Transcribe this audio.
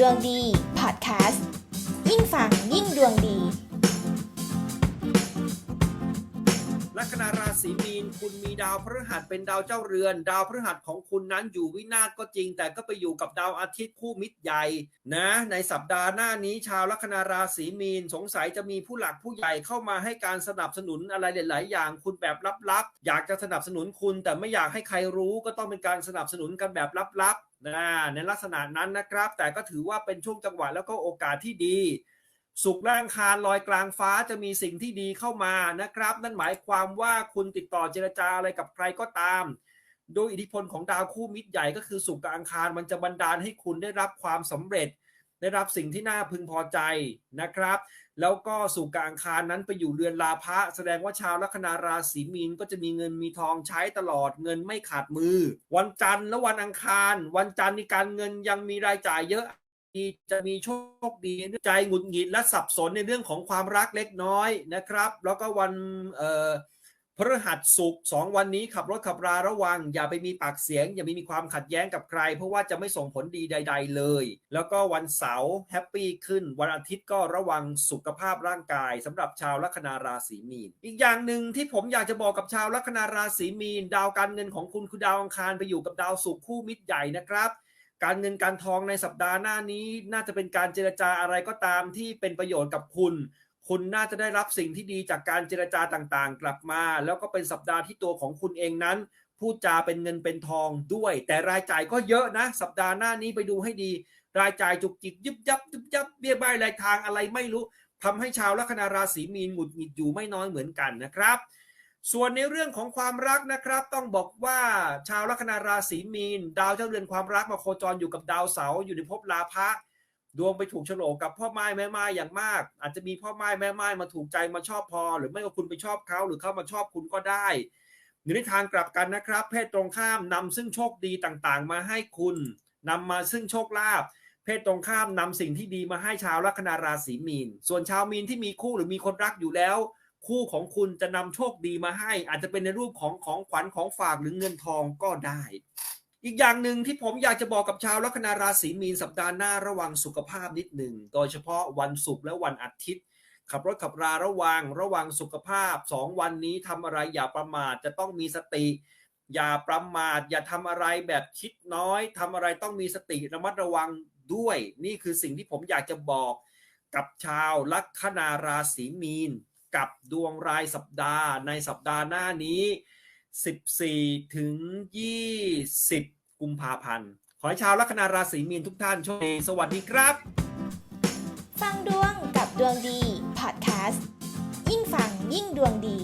ดวงดีพอดแคสต์ยิ่งฟังยิ่งดวงดี ลัคนาราศีมีนคุณมีดาวพฤหัสเป็นดาวเจ้าเรือน ดาวพฤหัสของคุณนั้นอยู่วินาศก็จริง แต่ก็ไปอยู่กับดาวอาทิตย์คู่มิตรใหญ่นะ ในสัปดาห์หน้านี้ชาวลัคนาราศีมีนสงสัยจะมีผู้หลักผู้ใหญ่เข้ามาให้การสนับสนุนอะไรหลาย ๆ อย่างคุณแบบลับ ๆ อยากจะสนับสนุนคุณแต่ไม่อยากให้ใครรู้ก็ต้องเป็นการสนับสนุนกันแบบลับ ๆ นะในลักษณะนั้นนะครับ แต่ก็ถือว่าเป็นช่วงจังหวะแล้วก็โอกาสที่ดี สุกกลางคารลอยกลางฟ้าจะมีสิ่งที่ดีเข้ามานะครับ นั่นหมายความว่าคุณติดต่อเจรจาอะไรกับใครก็ตาม โดยอิทธิพลของดาวคู่มิตรใหญ่ก็คือสุกกับอังคารมันจะบันดาลให้คุณได้รับความสำเร็จ ได้รับสิ่งที่น่าพึงพอใจนะครับ แล้วก็สุขกับอังคารนั้นไปอยู่เรือนลาภะแสดงว่าชาวลัคนาราศีมีนก็จะมีเงินมีทองใช้ตลอดเงินไม่ขาดมือ วันจันทร์และวันอังคาร วันจันทร์ในการเงินยังมีรายจ่ายเยอะดีจะมีโชคดีในใจหงุดหงิดและสับสนในเรื่องของความรักเล็กน้อยนะครับ แล้วก็วันเอ่อ พฤหัสศุกสองวันนี้ขับรถขับราระวัง อย่าไปมีปากเสียง อย่าไปมีความขัดแย้งกับใคร เพราะว่าจะไม่ส่งผลดีใด ๆ เลย แล้วก็วันเสาร์แฮปปี้ขึ้น วันอาทิตย์ก็ระวังสุขภาพร่างกายสำหรับชาวลัคนาราศีมีน อีกอย่างหนึ่งที่ผมอยากจะบอกกับชาวลัคนาราศีมีน ดาวการเงินของคุณคือดาวอังคารไปอยู่กับดาวศุกร์คู่มิตรใหญ่นะครับการเงินการทองในสัปดาห์หน้านี้น่าจะเป็นการเจรจาอะไรก็ตามที่เป็นประโยชน์กับคุณ คุณน่าจะได้รับสิ่งที่ดีจากการเจรจาต่างๆ กลับมา แล้วก็เป็นสัปดาห์ที่ตัวของคุณเองนั้น พูดจาเป็นเงินเป็นทองด้วย แต่รายจ่ายก็เยอะนะ สัปดาห์หน้านี้ไปดูให้ดี รายจ่ายจุกจิกยิบยับยิบยับเบี้ยใบรายทางอะไรไม่รู้ทำให้ชาวลัคนาราศีมีนหงุดหงิดอยู่ไม่น้อยเหมือนกันนะครับส่วนในเรื่องของความรักนะครับ ต้องบอกว่าชาวลัคนาราศีมีน ดาวเจ้าเรือนความรักมาโคจรอยู่กับดาวเสาร์อยู่ในภพลาภะ ดวงไปถูกโฉลกกับพ่อไม้แม่ไม้อย่างมาก อาจจะมีพ่อไม้แม่ไม้มาถูกใจมาชอบพอ หรือไม่ก็คุณไปชอบเขาหรือเขามาชอบคุณก็ได้หรือในทางกลับกันนะครับ เพศตรงข้ามนำซึ่งโชคดีต่างๆ มาให้คุณนำมาซึ่งโชคลาภเพศตรงข้ามนำสิ่งที่ดีมาให้ชาวลัคนาราศีมีน ส่วนชาวมีนที่มีคู่หรือมีคนรักอยู่แล้ว คู่ของคุณจะนำโชคดีมาให้ อาจจะเป็นในรูปของของขวัญของฝากหรือเงินทองก็ได้ อีกอย่างหนึ่งที่ผมอยากจะบอกกับชาวลัคนาราศีมีนสัปดาห์หน้าระวังสุขภาพนิดหนึ่ง โดยเฉพาะวันศุกร์และวันอาทิตย์ ขับรถขับราระวังระวังสุขภาพสองวันนี้ทำอะไรอย่าประมาทจะต้องมีสติ อย่าประมาท อย่าทำอะไรแบบคิดน้อยทำอะไรต้องมีสติระมัดระวังด้วย นี่คือสิ่งที่ผมอยากจะบอกกับชาวลัคนาราศีมีน กับดวงรายสัปดาห์ในสัปดาห์หน้านี้ 14 ถึง 20 กุมภาพันธ์ ขอให้ชาวลัคนาราศีมีนทุกท่านโชคดีสวัสดีครับ ฟังดวงกับดวงดี พอดแคสต์ ยิ่งฟังยิ่งดวงดี